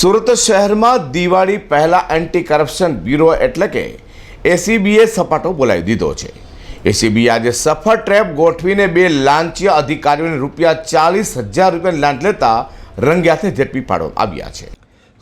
સુરત શહેરમાં દિવાળી પહેલા anti corruption bureau એટલે કે એસીબીએ સપાટો બોલાવી દીધો છે. એસીબી આજે સફળ ટ્રેપ ગોઠવીને બે લાંચિયા અધિકારીઓને રૂપિયા ચાલીસ હજાર રૂપિયાની લાંચ લેતા રંગ્યાથી ઝડપી પાડવામાં આવ્યા છે.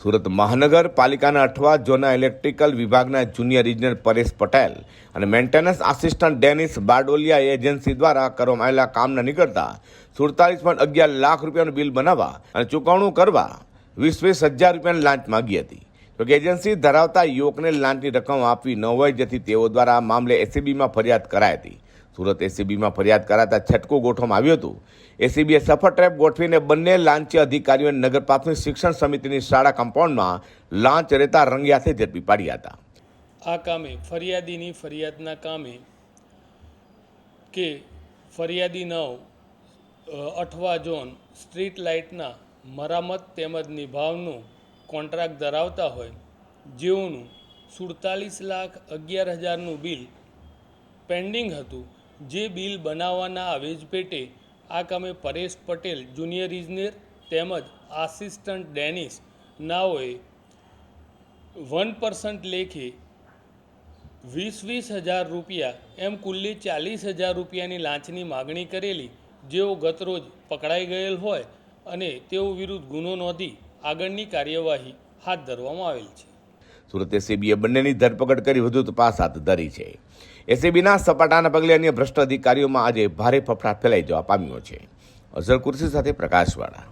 સુરત મહાનગરપાલિકાના અઠવા ઝોનના ઇલેક્ટ્રિકલ વિભાગના જુનિયર ઇજનેર પરેશ પટેલ અને maintenance assistant Dennis Bardoliya agency દ્વારા કરવામાં આવેલા કામના નીકળતા સુડતાલીસ પોઈન્ટ અગિયાર લાખ રૂપિયાનું બિલ બનાવવા અને ચૂકવણું કરવા વીસ વીસ હજાર રૂપિયાની લાંચ માગી હતી. તો કે એજન્સી ધરાવતા યુવકને લાંચની રકમ આપવી ન હોય, જેથી તેઓ દ્વારા આ મામલે એસીબીમાં ફરિયાદ કરાઈ હતી. સુરત એસીબીમાં ફરિયાદ કરાતા છટકું ગોઠવવામાં આવ્યું હતું. એસીબીએ સફર ટ્રેપ ગોઠવીને બંને લાંચી અધિકારીઓને નગર પ્રાથમિક શિક્ષણ સમિતિની શાળા કમ્પાઉન્ડમાં લાંચ રહેતા રંગિયાથી ઝડપી પાડ્યા હતા. આ કામે, ફરિયાદીની ફરિયાદના કામે કે ફરિયાદી નવ અઠવા ઝોન સ્ટ્રીટ લાઇટના મરામત તેમજ નિભાવનો કોન્ટ્રાક્ટ ધરાવતા હોય, જેઓનું સુડતાલીસ લાખ અગિયાર હજારનું બિલ પેન્ડિંગ હતું, જે બિલ બનાવવાના આવેજ પેટે આ કામે પરેશ પટેલ જુનિયર ઇજનેર તેમજ આસિસ્ટન્ટ ડેનિસ નાઓએ વન પર્સન્ટ લેખે વીસ વીસ હજાર રૂપિયા એમ કુલ્લે ચાલીસ હજાર રૂપિયાની લાંચની માગણી કરેલી, જેઓ ગતરોજ પકડાઈ ગયેલ હોય અને તેઓ વિરુદ્ધ ગુનો નોંધી આગળની કાર્યવાહી હાથ ધરવામાં આવેલ છે. સુરત એસીબીએ બંનેની ધરપકડ કરી વધુ તપાસ હાથ ધરી છે. એસીબીના સપાટાના પગલે અન્ય ભ્રષ્ટ અધિકારીઓમાં આજે ભારે ફફડાટ ફેલાઈ જવા પામ્યો છે. અઝર કુર્સી સાથે પ્રકાશવાળા.